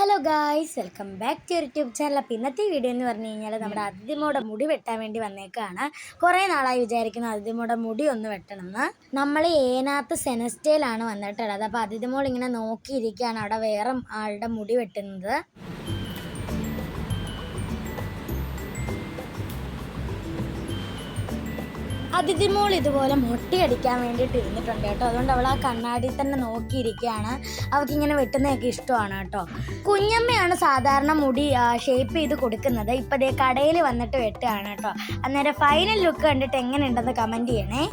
Hello guys welcome back to YouTube channel അപ്പോൾ ഇന്നത്തെ video എന്ന് പറഞ്ഞു കഴിഞ്ഞാൽ നമ്മുടെ അതിഥിമോടെ മുടി വെട്ടാൻ വേണ്ടി വന്നേക്കാണ്. കുറേ നാളായി വിചാരിക്കുന്ന അതിഥിമോടെ മുടി ഒന്ന് വെട്ടണമെന്ന്. നമ്മൾ ഏനാത്ത് സെനസ്റ്റയിലാണ് വന്നിട്ടുള്ളത്. അപ്പോൾ അതിഥിമോൾ ഇങ്ങനെ നോക്കിയിരിക്കുകയാണ് അവിടെ വേറെ ആളുടെ മുടി വെട്ടുന്നത്. അതിഥിമോൾ ഇതുപോലെ മുട്ടിയടിക്കാൻ വേണ്ടിയിട്ട് ഇരുന്നിട്ടുണ്ട് കേട്ടോ. അതുകൊണ്ട് അവൾ ആ കണ്ണാടിയിൽ തന്നെ നോക്കിയിരിക്കുകയാണ്. അവൾക്ക് ഇങ്ങനെ വെട്ടുന്നതൊക്കെ ഇഷ്ടമാണ് കേട്ടോ. കുഞ്ഞമ്മയാണ് സാധാരണ മുടി ഷേപ്പ് ചെയ്ത് കൊടുക്കുന്നത്. ഇപ്പം ദേ കടയിൽ വന്നിട്ട് വെട്ടുകയാണ് കേട്ടോ. അന്നേരം ഫൈനൽ ലുക്ക് കണ്ടിട്ട് എങ്ങനെയുണ്ടെന്ന് കമന്റ് ചെയ്യണേ.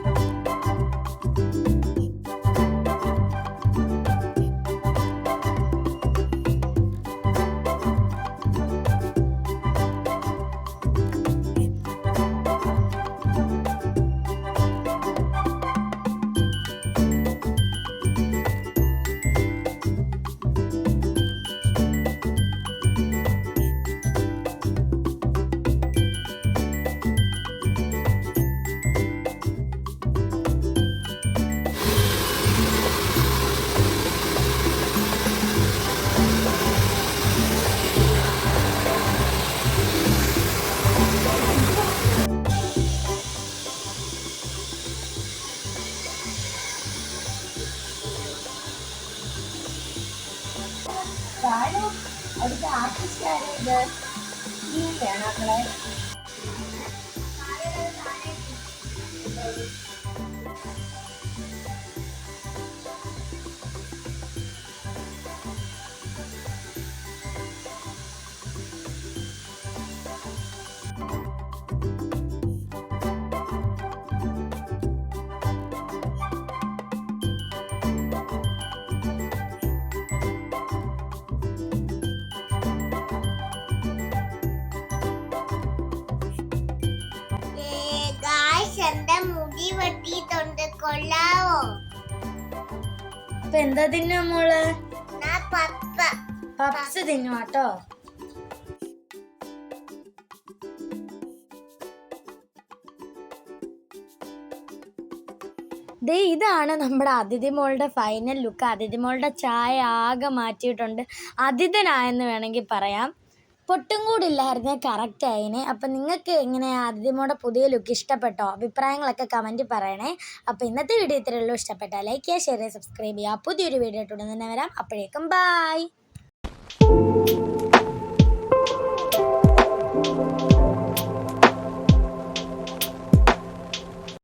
അവിടുത്തെ ആർട്ടിസ്റ്റ് ആരും? ഇത് വേണം. മക്കളെ ഗായ്സ് കൊള്ളാവോ? ഇപ്പൊ എന്താ തിന്നു മോൾ? പപ്സ് തിന്നു കേട്ടോ ദേ ഇതാണ് നമ്മുടെ അതിഥി മോളുടെ ഫൈനൽ ലുക്ക് അതിഥി മോളുടെ ചായ ആകെ മാറ്റിയിട്ടുണ്ട്. അതിഥനായെന്ന് വേണമെങ്കിൽ പറയാം. പൊട്ടും കൂടി ഇല്ലായിരുന്നേ കറക്റ്റ് ആയിനെ. അപ്പം നിങ്ങൾക്ക് എങ്ങനെ ആദ്യമോടെ പുതിയ ലുക്ക് ഇഷ്ടപ്പെട്ടോ? അഭിപ്രായങ്ങളൊക്കെ കമന്റ് പറയണേ. അപ്പോൾ ഇന്നത്തെ വീഡിയോ ഇത്രയേ ഉള്ളൂ. ഇഷ്ടപ്പെട്ടാൽ ലൈക്ക് ചെയ്യുക ഷെയർ ചെയ്യുക സബ്സ്ക്രൈബ് ചെയ്യുക. പുതിയൊരു വീഡിയോ ഇട്ടുണ്ടെന്ന് തന്നെ വരാം. അപ്പോഴേക്കും ബായ്